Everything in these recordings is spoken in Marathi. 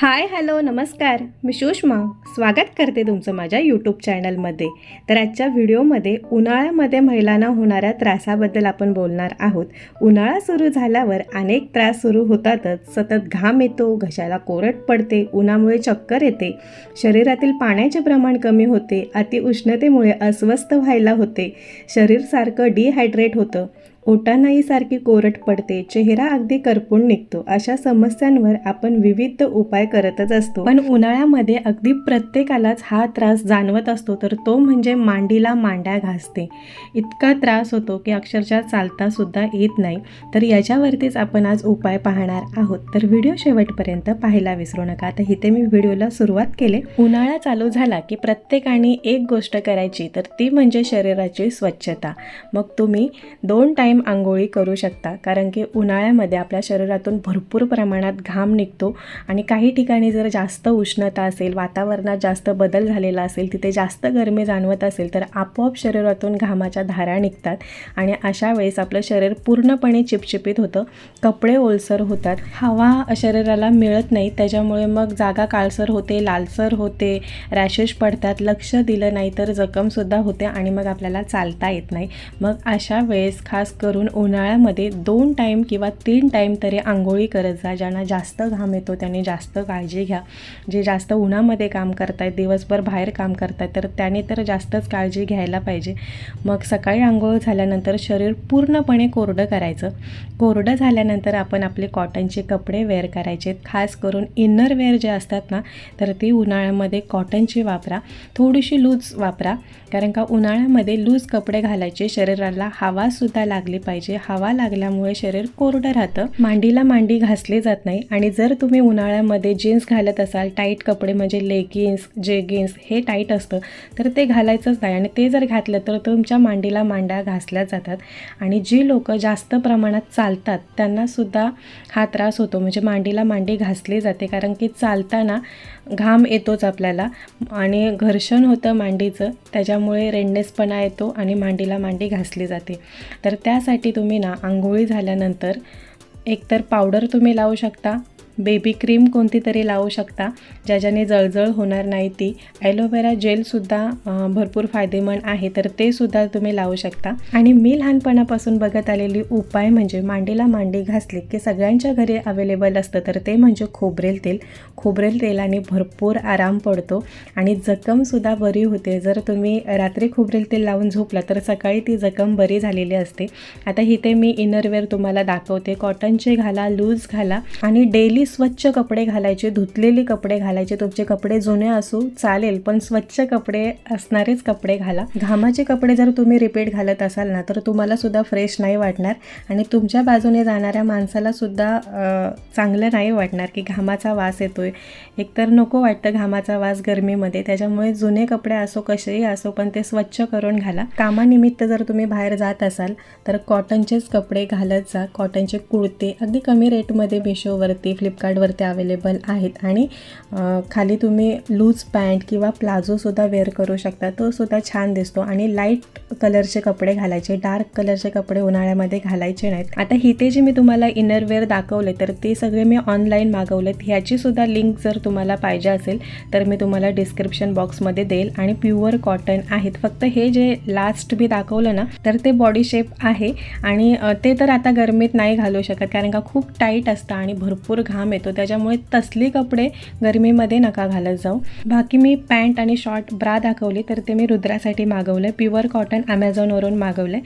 हाय हॅलो नमस्कार. मी सुषमा. स्वागत करते तुमचं माझ्या यूट्यूब चॅनलमध्ये तर आजच्या व्हिडिओमध्ये उन्हाळ्यामध्ये महिलांना होणाऱ्या त्रासाबद्दल आपण बोलणार आहोत. उन्हाळा सुरू झाल्यावर अनेक त्रास सुरू होतातच. सतत घाम येतो घशाला कोरट पडते उन्हामुळे चक्कर येते. शरीरातील पाण्याचे प्रमाण कमी होते. अतिउष्णतेमुळे अस्वस्थ व्हायला होते. शरीर सारखं डिहायड्रेट होतं. ओटांनाही सारखी पडते चेहरा अगदी करपून निघतो. अशा समस्यांवर आपण विविध उपाय करतच असतो. पण उन्हाळ्यामध्ये अगदी प्रत्येकालाच हा त्रास जाणवत असतो तर तो म्हणजे मांडीला मांड्या घासते. इतका त्रास होतो की अक्षरशः चालता सुद्धा येत नाही. तर याच्यावरतीच आपण आज उपाय पाहणार आहोत. तर व्हिडिओ शेवटपर्यंत पाहायला विसरू नका. तर इथे मी व्हिडिओला सुरुवात केले. उन्हाळा चालू झाला की प्रत्येकाने एक गोष्ट करायची तर ती म्हणजे शरीराची स्वच्छता. मग तुम्ही दोन टाईम आंघोळी करू शकता. कारण की उन्हाळ्यामध्ये आपल्या शरीरातून भरपूर प्रमाणात घाम निघतो आणि काही ठिकाणी जर जास्त उष्णता असेल वातावरणात जास्त बदल झालेला असेल तिथे जास्त गरमी जाणवत असेल तर आपोआप शरीरातून घामाच्या धारा निघतात आणि अशा वेळेस आपलं शरीर पूर्णपणे चिपचिपीत होतं. कपडे ओलसर होतात. हवा शरीराला मिळत नाही. त्याच्यामुळे मग जागा काळसर होते लालसर होते रॅशेस पडतात लक्ष दिलं नाही तर जखमसुद्धा होते आणि मग आपल्याला चालता येत नाही. मग अशा वेळेस खास करून करून उन्हाळ्यामध्ये दोन टाईम किंवा तीन टाईम तरी आंघोळी करत जा. ज्यांना जास्त घाम येतो त्यांनी जास्त काळजी घ्या. जे जास्त उन्हामध्ये काम करतायत दिवसभर बाहेर काम करतायत तर त्याने तर जास्तच काळजी घ्यायला पाहिजे. मग सकाळी आंघोळ झाल्यानंतर शरीर पूर्णपणे कोरडं करायचं. कोरडं झाल्यानंतर आपण आपले कॉटनचे कपडे वेअर करायचे. खास करून इनर वेअर जे असतात ना तर ती उन्हाळ्यामध्ये कॉटनची वापरा. थोडीशी लूज वापरा. कारण का उन्हाळ्यामध्ये लूज कपडे घालायचे. शरीराला हवासुद्धा लागली पाहिजे. हवा लागल्यामुळे शरीर कोरडं राहतं. मांडीला मांडी घासली जात नाही. आणि जर तुम्ही उन्हाळ्यामध्ये जीन्स घालत असाल टाईट कपडे म्हणजे लेगिन्स जेगिन्स हे टाईट असतं तर ते घालायचंच नाही. आणि ते जर घातलं तर तुमच्या मांडीला मांड्या घासल्या जातात. आणि जी लोक जास्त प्रमाणात चालतात त्यांनासुद्धा हा त्रास होतो. म्हणजे मांडीला मांडी घासली जाते. कारण की चालताना घाम येतोच आपल्याला. आणि घर्षण होतं मांडीचं त्याच्यामुळे रेडनेसपणा येतो आणि मांडीला मांडी घासली जाते. तर त्यासाठी तुम्ही ना आंघोळी झाल्यानंतर एकतर पावडर तुम्ही लावू शकता बेबी क्रीम कोणती तरी लावू शकता ज्याच्याने जळजळ होणार नाही ती. ॲलोवेरा जेलसुद्धा भरपूर फायदेमंद आहे तर ते सुद्धा तुम्ही लावू शकता. आणि मी लहानपणापासून बघत आलेली उपाय म्हणजे मांडीला मांडी घासली की सगळ्यांच्या घरी अवेलेबल असतं तर ते म्हणजे खोबरेल तेल. खोबरेल तेलाने भरपूर आराम पडतो आणि जखमसुद्धा बरी होते. जर तुम्ही रात्री खोबरेल तेल लावून झोपला तर सकाळी ती जखम बरी झालेली असते. आता इथे मी इनरवेअर तुम्हाला दाखवते. कॉटनचे घाला लूज घाला आणि डेली स्वच्छ कपडे घालायचे धुतलेले कपडे घालायचे. तुमचे कपडे जुने असू चालेल पण स्वच्छ कपडे असणारेच कपडे घाला. घामाचे कपडे जर तुम्ही रिपीट घालत असाल ना तर तुम्हाला सुद्धा फ्रेश नाही वाटणार. आणि तुमच्या बाजूने जाणाऱ्या माणसाला सुद्धा चांगलं नाही वाटणार की घामाचा वास येतोय. एकतर नको वाटतं घामाचा वास गरमीमध्ये. त्याच्यामुळे जुने कपडे असो कसेही असो पण ते स्वच्छ करून घाला. कामानिमित्त जर तुम्ही बाहेर जात असाल तर कॉटनचेच कपडे घालत जा. कॉटनचे कुर्ते अगदी कमी रेटमध्ये मिशोवरती फ्लिपकार्टवरती अवेलेबल आहेत. आणि खाली तुम्ही लूज पॅन्ट किंवा प्लाझोसुद्धा वेअर करू शकता. तो सुद्धा छान दिसतो. आणि लाइट कलरचे कपडे घालायचे. डार्क कलरचे कपडे उन्हाळ्यामध्ये घालायचे नाहीत. आता इथे जे मी तुम्हाला इनरवेअर दाखवले तर ते सगळे मी ऑनलाईन मागवलेत. ह्याचीसुद्धा लिंक जर तुम्हाला पाहिजे असेल तर मी तुम्हाला डिस्क्रिप्शन बॉक्समध्ये देईल. आणि प्युअर कॉटन आहेत. फक्त हे जे लास्ट मी दाखवलं ना तर ते बॉडी शेप आहे. आणि ते तर आता गरमीत नाही घालू शकत कारण का खूप टाईट असतं आणि भरपूर घाम येतो. त्याच्यामुळे तसले कपडे गरमीमध्ये नका घालत जाऊ. बाकी मी पॅन्ट आणि शॉर्ट ब्रा दाखवली तर ते मी रुद्रासाठी मागवलं प्युअर कॉटन ॲमेझॉनवरून मागवलं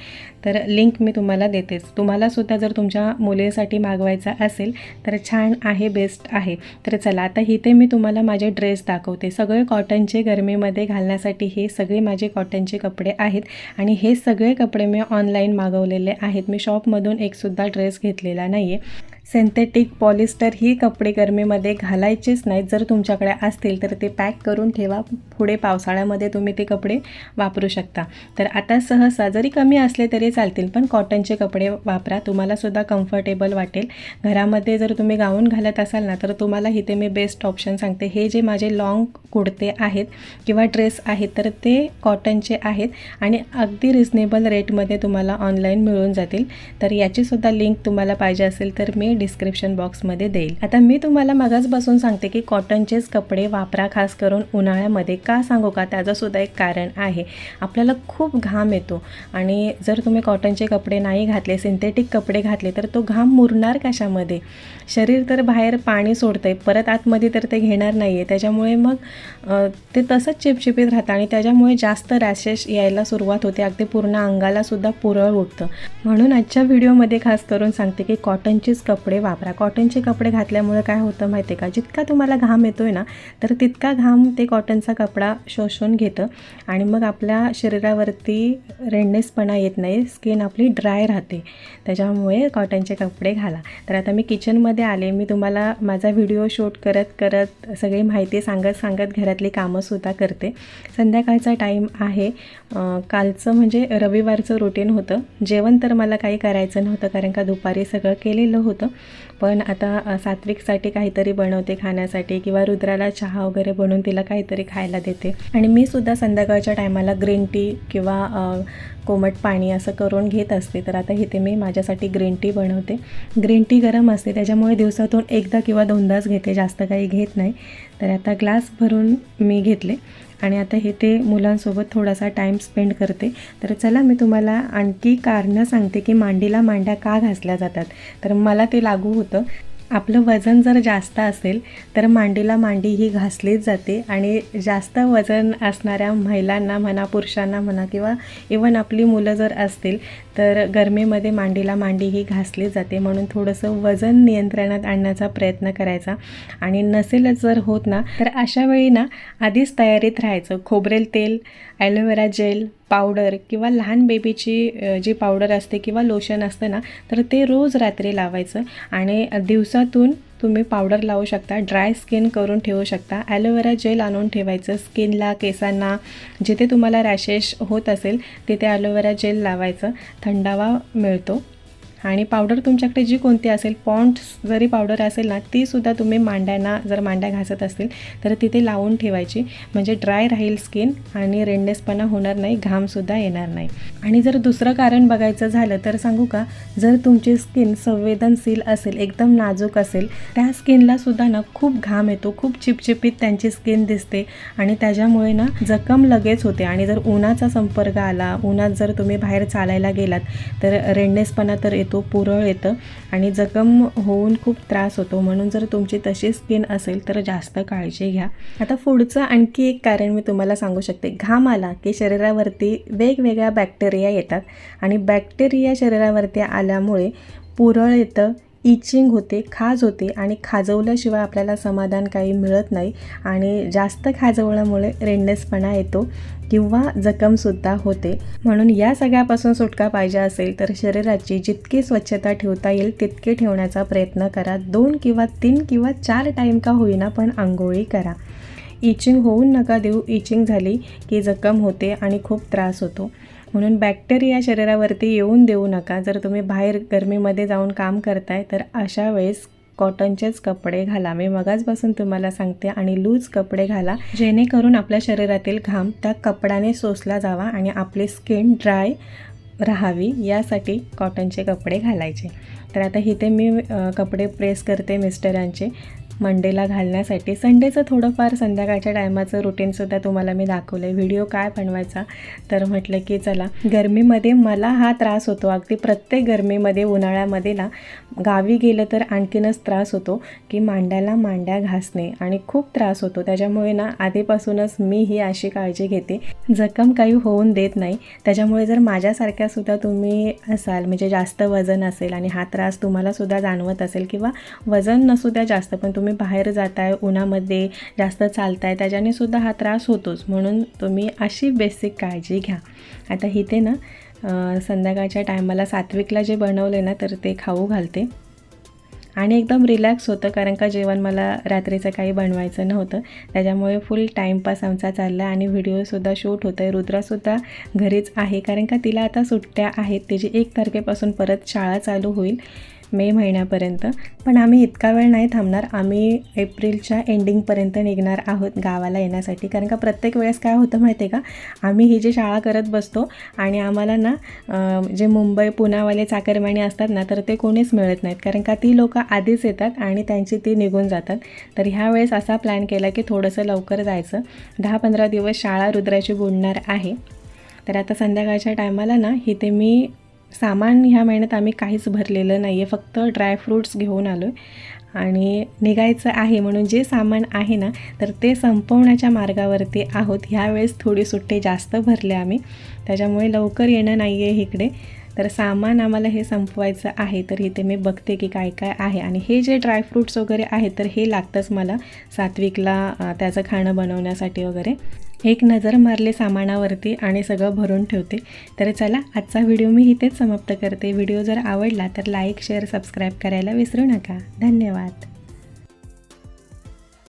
तर लिंक मी तुम्हाला देतेच. तुम्हालासुद्धा जर तुमच्या मुलीसाठी मागवायचा असेल तर छान आहे बेस्ट आहे. तर चला आता इथे मी तुम्हाला माझे ड्रेस दाखवते. सगळे कॉटनचे गरमीमध्ये घालण्यासाठी हे सगळे माझे कॉटनचे कपडे आहेत. आणि हे सगळे कपडे मी ऑनलाईन मागवलेले आहेत. मी शॉपमधून एकसुद्धा ड्रेस घेतलेला नाही आहे सिंथेटिक पॉलिस्टर ही कपडे गरमीमध्ये घालायचेच नाहीत. जर तुमच्याकडे असतील तर ते पॅक करून ठेवा. पुढे पावसाळ्यामध्ये तुम्ही ते कपडे वापरू शकता. तर आता सहसा जरी कमी असले तरी चालतील पण कॉटनचे कपडे वापरा. तुम्हालासुद्धा कम्फर्टेबल वाटेल. घरामध्ये जर तुम्ही गाऊन घालत असाल ना तर तुम्हाला इथे मी बेस्ट ऑप्शन सांगते. हे जे माझे लॉंग कुडते आहेत किंवा ड्रेस आहेत तर ते कॉटनचे आहेत आणि अगदी रिजनेबल रेटमध्ये तुम्हाला ऑनलाईन मिळून जातील. तर याचीसुद्धा लिंक तुम्हाला पाहिजे असेल तर मी डिस्क्रिप्शन बॉक्समध्ये देईल. आता मी तुम्हाला मगाचपासून सांगते की कॉटनचेच कपडे वापरा खास करून उन्हाळ्यामध्ये. का सांगू का? त्याचं सुद्धा एक कारण आहे. आपल्याला खूप घाम येतो. आणि जर तुम्ही कॉटनचे कपडे नाही घातले सिंथेटिक कपडे घातले तर तो घाम मुरणार कशामध्ये? शरीर तर बाहेर पाणी सोडतंय. परत आतमध्ये तर ते घेणार नाही आहे त्याच्यामुळे मग ते तसंच चिपचिपीत राहतं आणि त्याच्यामुळे जास्त रॅशेस यायला सुरुवात होते. अगदी पूर्ण अंगाला सुद्धा पुरळ उठतं. म्हणून आजच्या व्हिडिओमध्ये खास करून सांगते की कॉटनचेच कपडे वापरा. कॉटनचे कपडे घातल्यामुळे काय होतं माहिती आहे का? जितका तुम्हाला घाम येतो आहे ना तर तितका घाम ते कॉटनचा कपडा शोषून घेतं. आणि मग आपल्या शरीरावरती रेडनेसपणा येत नाही. स्किन आपली ड्राय राहते. त्याच्यामुळे कॉटनचे कपडे घाला. तर आता मी किचनमध्ये आले. मी तुम्हाला माझा व्हिडिओ शूट करत करत सगळी माहिती सांगत सांगत घरातली कामंसुद्धा करते. संध्याकाळचा टाईम आहे. कालचं म्हणजे रविवारचं रुटीन होतं. जेवण तर मला काही करायचं नव्हतं कारण का दुपारी सगळं केलेलं होतं. पण आता सात्विकसाठी काहीतरी बनवते खाण्यासाठी किंवा रुद्राला चहा वगैरे बनवून तिला काहीतरी खायला देते. आणि मी सुद्धा संध्याकाळच्या टायमाला ग्रीन टी किंवा कोमट पाणी असं करून घेत असते. तर आता इथे मी माझ्यासाठी ग्रीन टी बनवते. ग्रीन टी गरम असते त्याच्यामुळे दिवसातून एकदा किंवा दोनदाच घेते. जास्त काही घेत नाही. तर आता ग्लास भरून मी घेतले. आणि आता हे ते मुलांसोबत थोडासा टाईम स्पेंड करते. तर चला मी तुम्हाला आणखी कारणं सांगते की मांडीला मांड्या का घासल्या जातात. तर मला ते लागू होतं. आपलं वजन जर जास्त असेल तर मांडीला मांडी ही घासलीच जाते. आणि जास्त वजन असणाऱ्या महिलांना म्हणा पुरुषांना म्हणा किंवा इवन आपली मुलं जर असतील तर गरमीमध्ये मांडीला मांडी ही घासली जाते. म्हणून थोडंसं वजन नियंत्रणात आणण्याचा प्रयत्न करायचा. आणि नसेलच जर होत ना तर अशा वेळी ना आधीच तयारीत राहायचं. खोबरेल तेल ॲलोवेरा जेल पावडर किंवा लहान बेबीची जी पावडर असते किंवा लोशन असतं ना तर ते रोज रात्री लावायचं आणि दिवसातून तुम्ही पावडर लावू शकता ड्राय स्किन करून ठेवू शकता. ॲलोवेरा जेल आणून ठेवायचं स्किनला केसांना जिथे तुम्हाला रॅशेस होत असेल तिथे ॲलोवेरा जेल लावायचं थंडावा मिळतो. आणि पावडर तुमच्याकडे जी कोणती असेल पॉन्ट जरी पावडर असेल ना तीसुद्धा तुम्ही मांड्यांना जर मांड्या घासत असतील तर तिथे लावून ठेवायची. म्हणजे ड्राय राहील स्किन आणि रेडनेसपणा होणार नाही घामसुद्धा येणार नाही. आणि जर दुसरं कारण बघायचं झालं तर सांगू का? जर तुमची स्किन संवेदनशील असेल एकदम नाजूक असेल त्या स्किनला सुद्धा ना खूप घाम येतो खूप चिपचिपीत त्यांची स्किन दिसते. आणि त्याच्यामुळे ना जखम लगेच होते. आणि जर उन्हाचा संपर्क आला उन्हात जर तुम्ही बाहेर चालायला गेलात तर रेडनेसपणा तर येतो पुरळ येतं आणि जखम होऊन खूप त्रास होतो. म्हणून जर तुमची तशी स्किन असेल तर जास्त काळजी घ्या. आता पुढचं आणखी एक कारण मी तुम्हाला सांगू शकते. घाम आला की शरीरावरती वेगवेगळ्या बॅक्टेरिया येतात आणि बॅक्टेरिया शरीरावरती आल्यामुळे पुरळ येतं इचिंग होते खाज होते आणि खाजवल्याशिवाय आपल्याला समाधान काही मिळत नाही आणि जास्त खाजवल्यामुळे रेडनेसपणा येतो किंवा जखमसुद्धा होते. म्हणून या सगळ्यापासून सुटका पाहिजे असेल तर शरीराची जितकी स्वच्छता ठेवता येईल तितके ठेवण्याचा प्रयत्न करा. दोन किंवा तीन किंवा चार टाईम का होईना पण आंघोळी करा. इचिंग होऊन नका देऊ. इचिंग झाली की जखम होते आणि खूप त्रास होतो. म्हणून बॅक्टेरिया शरीरावरती येऊन देऊ नका. जर तुम्ही बाहेर गरमीमध्ये जाऊन काम करताय तर अशा वेळेस कॉटनचेच कपडे घाला. मी मगाचपासून तुम्हाला सांगते आणि लूज कपडे घाला. जेणेकरून आपल्या शरीरातील घाम त्या कपड्याने सोसला जावा आणि आपली स्किन ड्राय राहावी. यासाठी कॉटनचे कपडे घालायचे. तर आता इथे मी कपडे प्रेस करते मिस्टरांचे. मंडेला घालण्यासाठी. संडेचं थोडंफार संध्याकाळच्या टायमाचं रुटीनसुद्धा तुम्हाला मी दाखवलं आहे व्हिडिओ काय बनवायचा? तर म्हटलं की चला गरमीमध्ये मला हा त्रास होतो. अगदी प्रत्येक गरमीमध्ये उन्हाळ्यामध्ये ना गावी गेलं तर आणखीनच त्रास होतो की मांड्याला मांड्या घासणे आणि खूप त्रास होतो. त्याच्यामुळे ना आधीपासूनच मी ही अशी काळजी घेते. जखम काही होऊन देत नाही. त्याच्यामुळे जर माझ्यासारख्यासुद्धा तुम्ही असाल म्हणजे जास्त वजन असेल आणि हा त्रास तुम्हालासुद्धा जाणवत असेल किंवा वजन नसू द्या जास्त पण तुम्ही बाहेर जाताय उन्हामध्ये जास्त चालताय त्याच्याने सुद्धा हा त्रास होतोच. म्हणून तुम्ही अशी बेसिक काळजी घ्या. आता इथे ना संध्याकाळच्या टायमाला सात्विकला जे बनवले ना तर ते खाऊ घालते. आणि एकदम रिलॅक्स होतं कारण का जेवण मला रात्रीचं काही बनवायचं नव्हतं. त्याच्यामुळे फुल टाईमपास आमचा चालला आणि व्हिडिओसुद्धा शूट होतं आहे रुद्रासुद्धा घरीच आहे कारण का तिला आता सुट्ट्या आहेत. तिची एक तारखेपासून परत शाळा चालू होईल. मे महिन्यापर्यंत. पण आम्ही इतका वेळ नाही थांबणार. आम्ही एप्रिलच्या एंडिंगपर्यंत निघणार आहोत गावाला येण्यासाठी. कारण का प्रत्येक वेळेस काय होतं माहिती आहे का? आम्ही ही जी शाळा करत बसतो आणि आम्हाला ना जे मुंबई पुण्यावाले चाकरमानी असतात ना तर ते कोणीच मिळत नाहीत. कारण का ती लोकं आधीच येतात आणि त्यांची ती निघून जातात. तर ह्या वेळेस असा प्लॅन केला की थोडंसं लवकर जायचं. दहा पंधरा दिवस शाळा रुद्राची बुडणार आहे. तर आता संध्याकाळच्या टायमाला ना इथे मी सामान ह्या महिन्यात आम्ही काहीच भरलेलं नाही आहे फक्त ड्रायफ्रूट्स घेऊन आलो आणि निघायचं आहे म्हणून जे सामान आहे ना तर ते संपवण्याच्या मार्गावरती आहोत. ह्यावेळेस थोडी सुट्टे जास्त भरले आम्ही. त्याच्यामुळे लवकर येणं नाही आहे इकडे. तर सामान आम्हाला हे संपवायचं आहे. तर इथे मी बघते की काय काय आहे. आणि हे जे ड्रायफ्रूट्स वगैरे आहेत तर हे लागतंच मला सात्विकला त्याचं खाणं बनवण्यासाठी वगैरे. एक नजर मारले सामानावरती आणि सगळं भरून ठेवते. तर चला आजचा व्हिडिओ मी इथेच समाप्त करते. व्हिडिओ जर आवडला तर लाईक शेअर सबस्क्राईब करायला विसरू नका. धन्यवाद.